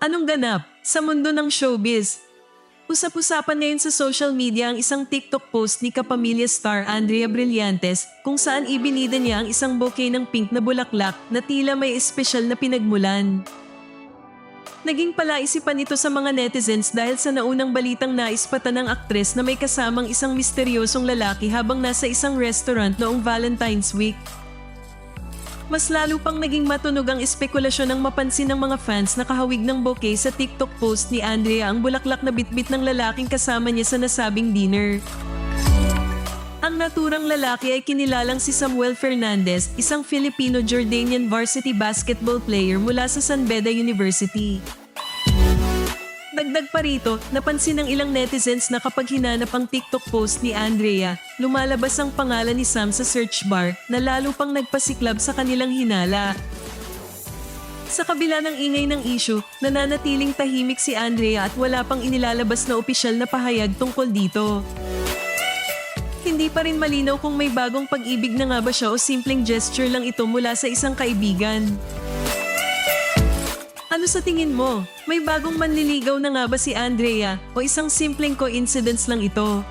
Anong ganap sa mundo ng showbiz? Usap-usapan ngayon sa social media ang isang TikTok post ni kapamilya star Andrea Brillantes kung saan ibinida niya ang isang bouquet ng pink na bulaklak na tila may espesyal na pinagmulan. Naging palaisipan ito sa mga netizens dahil sa naunang balitang naispatan ng aktres na may kasamang isang misteryosong lalaki habang nasa isang restaurant noong Valentine's Week. Mas lalo pang naging matunog ang espekulasyon ng mapansin ng mga fans na kahawig ng bouquet sa TikTok post ni Andrea ang bulaklak na bitbit ng lalaking kasama niya sa nasabing dinner. Ang naturang lalaki ay kinilalang si Samuel Fernandez, isang Filipino-Jordanian varsity basketball player mula sa San Beda University. Dagdag pa rito, napansin ng ilang netizens na kapag hinanap ang TikTok post ni Andrea, lumalabas ang pangalan ni Sam sa search bar na lalo pang nagpasiklab sa kanilang hinala. Sa kabila ng ingay ng issue, nananatiling tahimik si Andrea at wala pang inilalabas na opisyal na pahayag tungkol dito. Hindi pa rin malinaw kung may bagong pag-ibig na nga ba siya o simpleng gesture lang ito mula sa isang kaibigan. Ano sa tingin mo? May bagong manliligaw na nga ba si Andrea o isang simpleng coincidence lang ito?